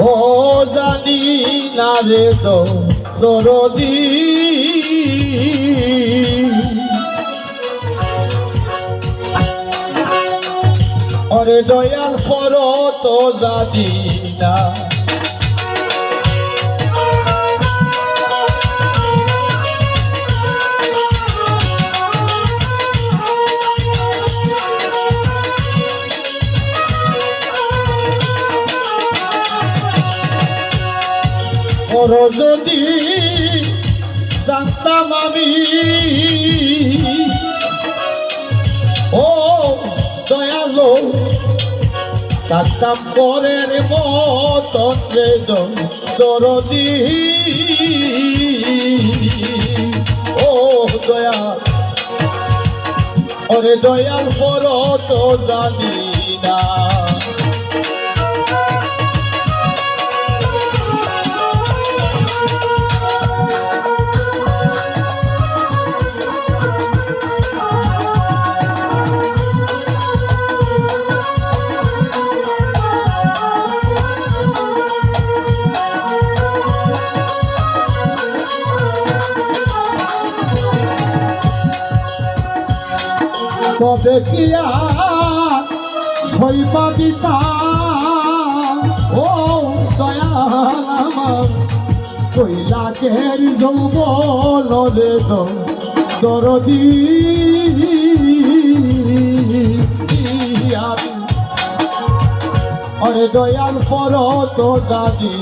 ও জানি না রে তো দরদি অরে দয়াল পর তো জানি না ওর যদি জানতাম আমি। ও দয়ালো থাকতাম পরের মতন রে দরদি। ও দয়া ওরে দয়াল পর তো জানি। তবে কি আর সইবা দিতা ও দয়াল আমার কৈলাসের যৌবন রে দরদি। অরে দয়াল পর তো দাদি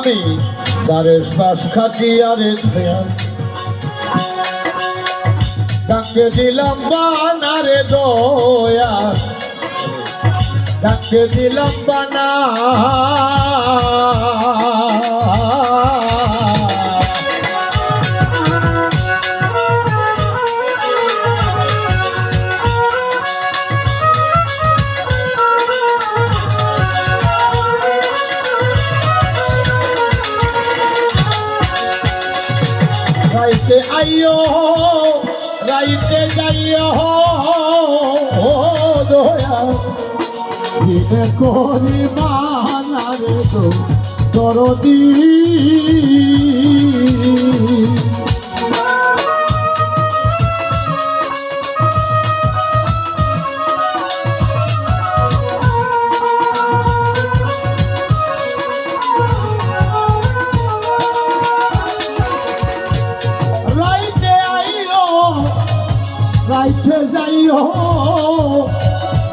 আমি তারে শ্বাস খাটি আরে ডাকে দিলাম বানারে দয়া। ডাকে দিলাম বানা রাইতে আইও রাইতে যাইও। দয়া দিবে করি মানারে তো দরদি রাইতে যাইও।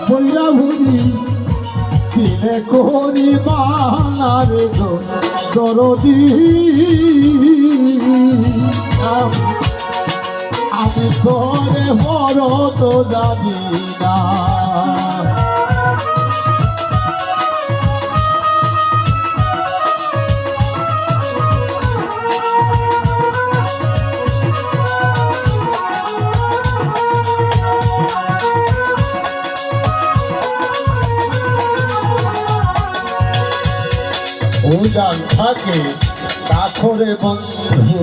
বইরা ভুলি দিলে করি বানারে দরদি। আমি তোরে বড় তো জানি না। উজান থাকে, কাঠরে বন্ধু।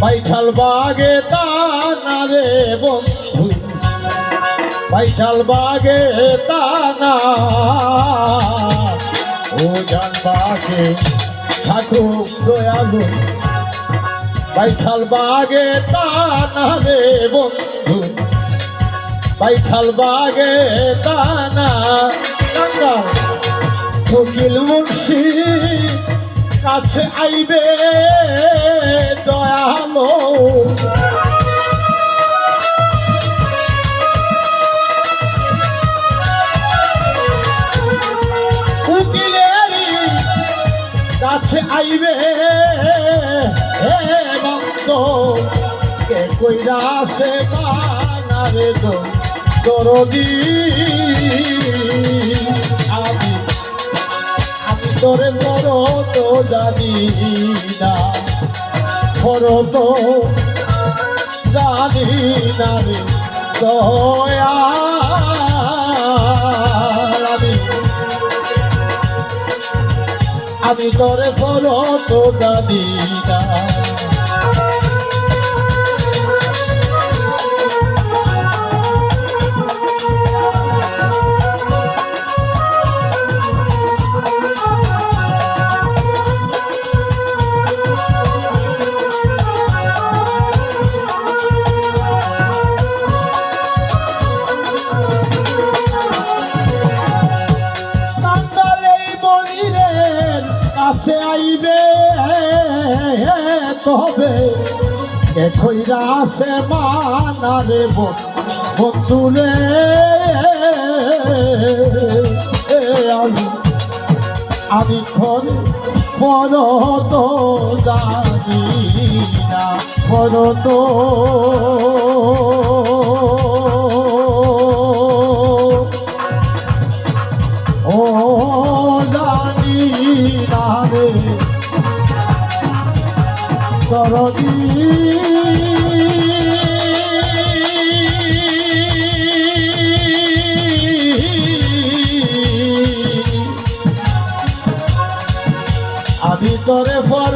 বাইঠাল বাগে তানা রে বন্ধু। বাইঠাল বাগে তানা উজান বাগে ঠাকুর দয়ালু বাইঠাল বাগে তানা রে বন্ধু। বাইঠাল বাগে তানা ফকিল মুন্সি কাছে আইবে দয়ালো। কাছে আইবে হে ভক্ত কে কইরা সে বানারে দরদি? তোরে করো তো জানি না। করো তো জানি না রে দয়া আমি। আমি তোরে করো তো জানি না। তবে একই রাসে মানারে বন্ধুরে আমি আমি ঘরে বড় তো জানি না বড় তো। ও জানি না রে। দরদি আমি তোরে বড়